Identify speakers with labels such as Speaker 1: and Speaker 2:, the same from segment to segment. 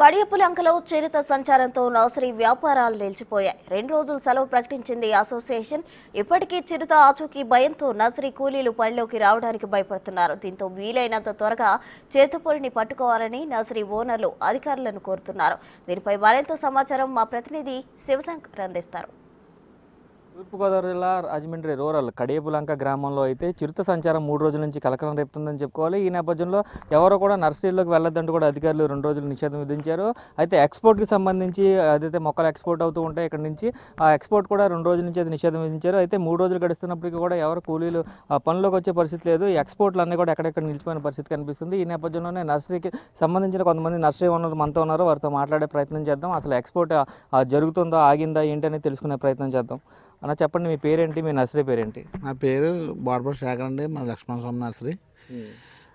Speaker 1: కడియపులంకలో చిరుత సంచారంతో nursery వ్యాపారాలు నిలిచిపోయాయి. రెండు రోజులు సెలవు ప్రకటించింది అసోసియేషన్. ఇప్పటికీ చిరుత ఆచూకీ భయంతో నర్సరీ కూలీలు పనిలోకి రావడానికి భయపడుతున్నారు. దీంతో వీలైనంత త్వరగా చేతుపొడిని పట్టుకోవాలని నర్సరీ ఓనర్లు అధికారులను కోరుతున్నారు. దీనిపై మరింత సమాచారం మా ప్రతినిధి శివశంకర్ అందిస్తారు.
Speaker 2: తూర్పుగోదావరి జిల్లా రాజమండ్రి రూరల్ కడియపులంక గ్రామంలో అయితే చిరుత సంచారం మూడు రోజుల నుంచి కలకలం రేపుతుందని చెప్పుకోవాలి. ఈ నేపథ్యంలో ఎవరో కూడా నర్సరీలోకి వెళ్ళొద్దంటూ కూడా అధికారులు రెండు రోజులు నిషేధం విధించారు. అయితే ఎక్స్పోర్ట్కి సంబంధించి అదైతే మొక్కలు ఎక్స్పోర్ట్ అవుతూ ఉంటాయి ఇక్కడ నుంచి ఆ ఎక్స్పోర్ట్ కూడా రెండు రోజుల నుంచి అది నిషేధం విధించారు. అయితే మూడు రోజులు గడుస్తున్నప్పటికీ కూడా ఎవరు కూలీలు పనులకు పనిలోకి వచ్చే పరిస్థితి లేదు. ఎక్స్పోర్ట్లు అన్నీ కూడా ఎక్కడెక్కడ నిలిచిపోయిన పరిస్థితి కనిపిస్తుంది. ఈ నేపథ్యంలోనే నర్సరీకి సంబంధించిన కొంతమంది నర్సరీ ఓనర్లు మనతో ఉన్నారు. వారితో మాట్లాడే ప్రయత్నం చేద్దాం. అసలు ఎక్స్పోర్ట్ జరుగుతుందో ఆగిందా ఏంటనేది తెలుసుకునే ప్రయత్నం చేద్దాం. అన్న చెప్పండి మీ పేరేంటి మీ నర్సరీ పేరేంటి?
Speaker 3: నా పేరు బార్బర్ శేఖర్ అండి మా లక్ష్మణ స్వామి నర్సరీ.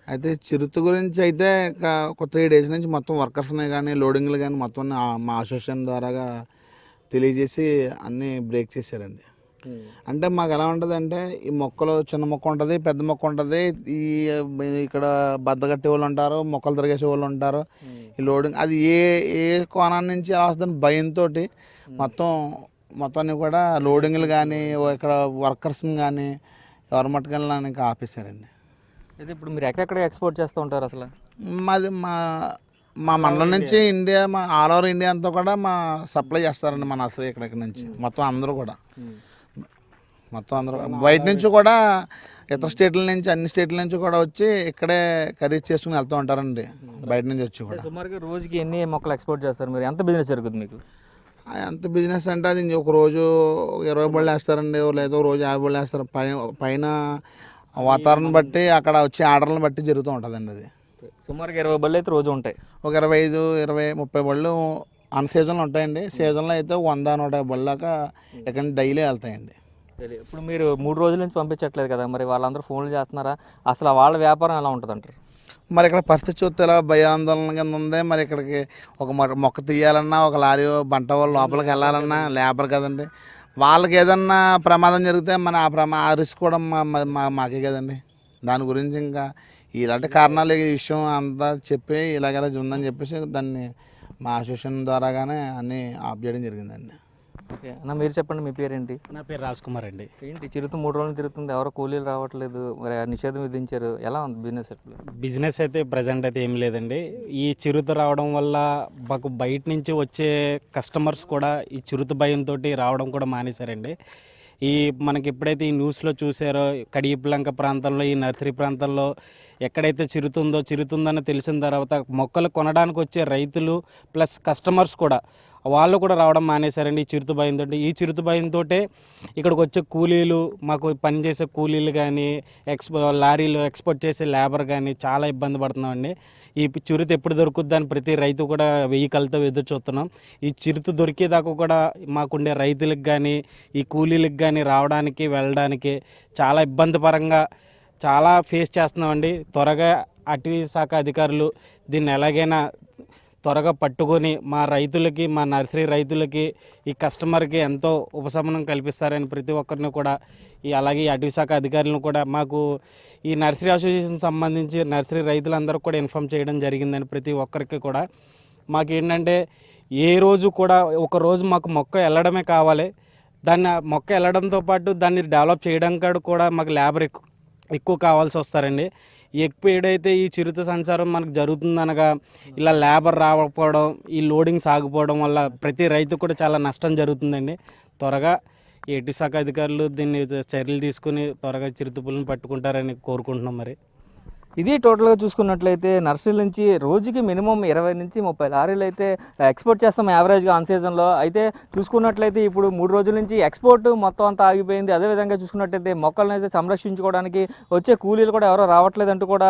Speaker 3: అయితే చిరుత గురించి అయితే ఒక- త్రీ డేస్ నుంచి మొత్తం వర్కర్స్ని కానీ లోడింగ్లు కానీ మొత్తం మా అసోసియేషన్ ద్వారాగా తెలియజేసి అన్నీ బ్రేక్ చేశారండి. అంటే మాకు ఎలా ఉంటుంది అంటే ఈ మొక్కలు చిన్న మొక్క ఉంటుంది పెద్ద మొక్క ఉంటుంది ఈ ఇక్కడ బద్దగట్టే వాళ్ళు ఉంటారు మొక్కలు తిరిగేసే వాళ్ళు ఉంటారు ఈ లోడింగ్ అది ఏ ఏ కోణం నుంచి ఎలా వస్తుందని భయంతో మొత్తం మొత్తాన్ని కూడా లోడింగ్లు కానీ ఇక్కడ వర్కర్స్ని కానీ ఎవరి మట్టుకెళ్ళని ఇంకా ఆపేశారండి.
Speaker 2: అయితే ఇప్పుడు మీరు ఎక్కడెక్కడ ఎక్స్పోర్ట్ చేస్తూ ఉంటారు అసలు?
Speaker 3: మాది మా మా మండలం నుంచి ఇండియా మా ఆల్ ఓవర్ ఇండియా అంతా కూడా మా సప్లై చేస్తారండి మా నర్సరీ ఇక్కడికి నుంచి. మొత్తం అందరూ కూడా. మొత్తం అందరూ. బయట నుంచి కూడా ఇతర స్టేట్ల నుంచి అన్ని స్టేట్ల నుంచి కూడా వచ్చి ఇక్కడే ఖరీదు చేసుకుని వెళ్తూ ఉంటారండి. బయట నుంచి వచ్చి కూడా.
Speaker 2: సుమారుగా రోజుకి ఎన్ని మొక్కలు ఎక్స్పోర్ట్ చేస్తారు మీరు? ఎంత బిజినెస్ జరుగుతుంది మీకు?
Speaker 3: ఎంత బిజినెస్ అంటే అది ఒక రోజు ఇరవై బళ్ళు వేస్తారండి లేదా ఒక రోజు యాభై బళ్ళు వేస్తారు. పైన పైన వాతావరణం బట్టి అక్కడ వచ్చే ఆర్డర్లను బట్టి జరుగుతూ ఉంటుందండి అది.
Speaker 2: సుమారుగా ఇరవై బళ్ళు అయితే రోజు ఉంటాయి.
Speaker 3: ఒక ఇరవై ఐదు ఇరవై ముప్పై బళ్ళు అన్ సీజన్లో ఉంటాయండి. సీజన్లో అయితే వంద నూట యాభై బళ్ళు దాకా ఇక్కడ డైలీ వెళ్తాయండి.
Speaker 2: ఇప్పుడు మీరు మూడు రోజుల నుంచి పంపించట్లేదు కదా మరి వాళ్ళందరూ ఫోన్లు చేస్తున్నారా? అసలు వాళ్ళ వ్యాపారం ఎలా ఉంటుంది అంటారు
Speaker 3: మరి ఇక్కడ పరిస్థితి చూస్తే ఎలా భయాందోళన కింద ఉంది? మరి ఇక్కడికి ఒక మొక్క తీయాలన్నా ఒక లారీ బంట వాళ్ళు లోపలికి వెళ్ళాలన్నా లేబర్ కదండి. వాళ్ళకి ఏదన్నా ప్రమాదం జరిగితే మన ఆ ప్రమా ఆ రిస్క్ కూడా మా మా- మాకే కదండి. దాని గురించి ఇంకా ఇలాంటి కారణాలు ఈ విషయం అంతా చెప్పి ఇలాగ ఉందని చెప్పేసి దాన్ని మా అసోసియేషన్ ద్వారాగానే అన్నీ ఆప్ చేయడం జరిగిందండి.
Speaker 2: ఓకే. అన్న మీరు చెప్పండి మీ పేరేంటి?
Speaker 4: నా పేరు రాజ్ కుమార్ అండి.
Speaker 2: ఏంటి చిరుత మూడు రోజులు తిరుగుతుంది ఎవరో కూలీలు రావట్లేదు మరి నిషేధం విధించారు ఎలా ఉంది బిజినెస్ ఎట్లా
Speaker 4: బిజినెస్ అయితే ప్రజెంట్ అయితే ఏం లేదండి. ఈ చిరుత రావడం వల్ల మాకు బయట నుంచి వచ్చే కస్టమర్స్ కూడా ఈ చిరుత భయంతో రావడం కూడా మానేశారండి. ఈ మనకి ఎప్పుడైతే ఈ న్యూస్లో చూసారో కడియపులంక ప్రాంతంలో ఈ నర్సరీ ప్రాంతంలో ఎక్కడైతే చిరుతుందో చిరుతుందని తెలిసిన తర్వాత మొక్కలు కొనడానికి వచ్చే రైతులు ప్లస్ కస్టమర్స్ కూడా వాళ్ళు కూడా రావడం మానేశారండి. ఈ చిరుత భయంతో ఈ చిరుత భయంతో ఇక్కడికి వచ్చే కూలీలు మాకు పనిచేసే కూలీలు కానీ ఎక్స్పో లారీలు ఎక్స్పోర్ట్ చేసే లేబర్ కానీ చాలా ఇబ్బంది పడుతున్నామండి. ఈ చిరుత ఎప్పుడు దొరుకుద్ది అని ప్రతి రైతు కూడా వెయ్యి కలతో ఎదురు చూస్తున్నాం. ఈ చిరుత దొరికేదాకా కూడా మాకుండే రైతులకు కానీ ఈ కూలీలకు కానీ రావడానికి వెళ్ళడానికి చాలా ఇబ్బందిపరంగా చాలా ఫేస్ చేస్తున్నామండి. త్వరగా అటవీ శాఖ అధికారులు దీన్ని ఎలాగైనా త్వరగా పట్టుకొని మా రైతులకి మా నర్సరీ రైతులకి ఈ కస్టమర్కి ఎంతో ఉపశమనం కల్పిస్తారని ప్రతి ఒక్కరిని కూడా ఈ అలాగే ఈ అటవీ శాఖ అధికారులను కూడా మాకు ఈ నర్సరీ అసోసియేషన్ సంబంధించి నర్సరీ రైతులందరూ కూడా ఇన్ఫామ్ చేయడం జరిగిందని ప్రతి ఒక్కరికి కూడా మాకు ఏంటంటే ఏ రోజు కూడా ఒక రోజు మాకు మొక్క వెళ్ళడమే కావాలి. దాన్ని మొక్క వెళ్ళడంతో పాటు దాన్ని డెవలప్ చేయడం కాడ కూడా మాకు లేబర్ ఎక్కువ ఎక్కువ కావాల్సి వస్తారండి. ఎక్కువ ఏడైతే ఈ చిరుత సంచారం మనకు జరుగుతుందనగా ఇలా లేబర్ రాకపోవడం ఈ లోడింగ్ సాగిపోవడం వల్ల ప్రతి రైతు కూడా చాలా నష్టం జరుగుతుందండి. త్వరగా ఏటి శాఖ అధికారులు దీన్ని చర్యలు తీసుకుని త్వరగా చిరుతపులను పట్టుకుంటారని కోరుకుంటున్నాం మరి.
Speaker 2: ఇది టోటల్గా చూసుకున్నట్లయితే నర్సరీ నుంచి రోజుకి మినిమం ఇరవై నుంచి ముప్పై లారీలు అయితే ఎక్స్పోర్ట్ చేస్తాం యావరేజ్గా ఆన్ సీజన్లో. అయితే చూసుకున్నట్లయితే ఇప్పుడు మూడు రోజుల నుంచి ఎక్స్పోర్ట్ మొత్తం అంతా ఆగిపోయింది. అదేవిధంగా చూసుకున్నట్లయితే మొక్కలను అయితే సంరక్షించుకోవడానికి వచ్చే కూలీలు కూడా ఎవరో రావట్లేదంటూ కూడా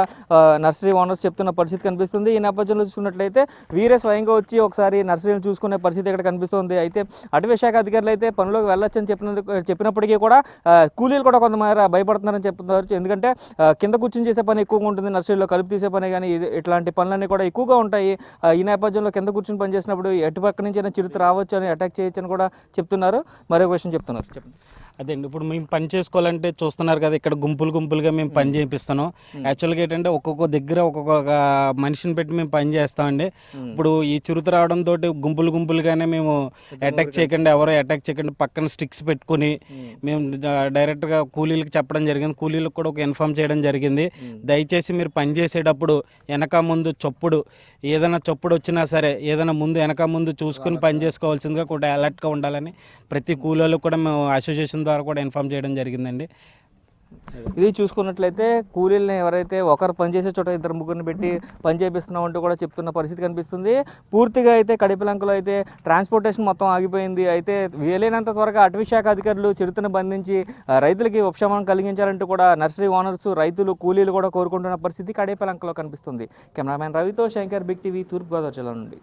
Speaker 2: నర్సరీ ఓనర్స్ చెప్తున్న పరిస్థితి కనిపిస్తుంది. ఈ నేపథ్యంలో చూసుకున్నట్లయితే వీరే స్వయంగా వచ్చి ఒకసారి నర్సరీని చూసుకునే పరిస్థితి ఇక్కడ కనిపిస్తుంది. అయితే అటవీ శాఖ అధికారులు అయితే పనిలోకి వెళ్ళొచ్చని చెప్పిన చెప్పినప్పటికీ కూడా కూలీలు కూడా కొంతమంది భయపడుతున్నారని చెప్తున్నారు. ఎందుకంటే కింద కూర్చొని చేసే పని ఎక్కువగా ఉంటుంది నర్సరీలో కలుపు తీసే పని కానీ ఇది- ఇట్లాంటి పనులన్నీ కూడా ఎక్కువగా ఉంటాయి. ఆ, ఈ నేపథ్యంలో కింద కూర్చుని పని చేసినప్పుడు ఎటుపక్క నుంచి అయినా చిరుత రావచ్చు అని అటాక్ చేయొచ్చు అని కూడా చెప్తున్నారు. మరో విషయం చెప్తున్నారు. చెప్పండి.
Speaker 4: అదే అండి ఇప్పుడు మేము పని చేసుకోవాలంటే చూస్తున్నారు కదా ఇక్కడ గుంపులు గుంపులుగా మేము పని చేపిస్తున్నాం. యాక్చువల్గా ఏంటంటే ఒక్కొక్క దగ్గర ఒక్కొక్క మనిషిని పెట్టి మేము పని చేస్తామండి. ఇప్పుడు ఈ చురుత రావడం తోటి గుంపులు గుంపులుగానే మేము అటాక్ చేయకండి ఎవరో అటాక్ చేయకండి పక్కన స్టిక్స్ పెట్టుకుని మేము. డైరెక్ట్గా కూలీలకు చెప్పడం జరిగింది. కూలీలకు కూడా ఒక ఇన్ఫామ్ చేయడం జరిగింది. దయచేసి మీరు పని చేసేటప్పుడు వెనక ముందు చొప్పుడు ఏదైనా చొప్పుడు వచ్చినా సరే ఏదైనా ముందు వెనక ముందు చూసుకుని పని చేసుకోవాల్సిందిగా కూడా అలర్ట్గా ఉండాలని ప్రతి కూలీలకు కూడా మేము అసోసియేషన్ ద్వారా కూడా ఇన్ఫామ్ చేయడం జరిగిందండి.
Speaker 2: ఇది చూసుకున్నట్లయితే కూలీలను ఎవరైతే ఒకరు పనిచేసే చోట ఇద్దరు ముగ్గురిని పెట్టి పని చేపిస్తున్నాం అంటూ కూడా చెప్తున్న పరిస్థితి కనిపిస్తుంది. పూర్తిగా అయితే కడిపిలంకలో అయితే ట్రాన్స్పోర్టేషన్ మొత్తం ఆగిపోయింది. అయితే వీలైనంత త్వరగా అటవీ శాఖ అధికారులు చిరుతను బంధించి రైతులకి ఉపశమనం కలిగించాలంటూ కూడా నర్సరీ ఓనర్స్ రైతులు కూలీలు కూడా కోరుకుంటున్న పరిస్థితి కడేపలంకలో కనిపిస్తుంది. కెమెరామ్యాన్ రవితో శంకర్ బిగ్ టీవీ తూర్పుగోదావరి జిల్లా నుండి.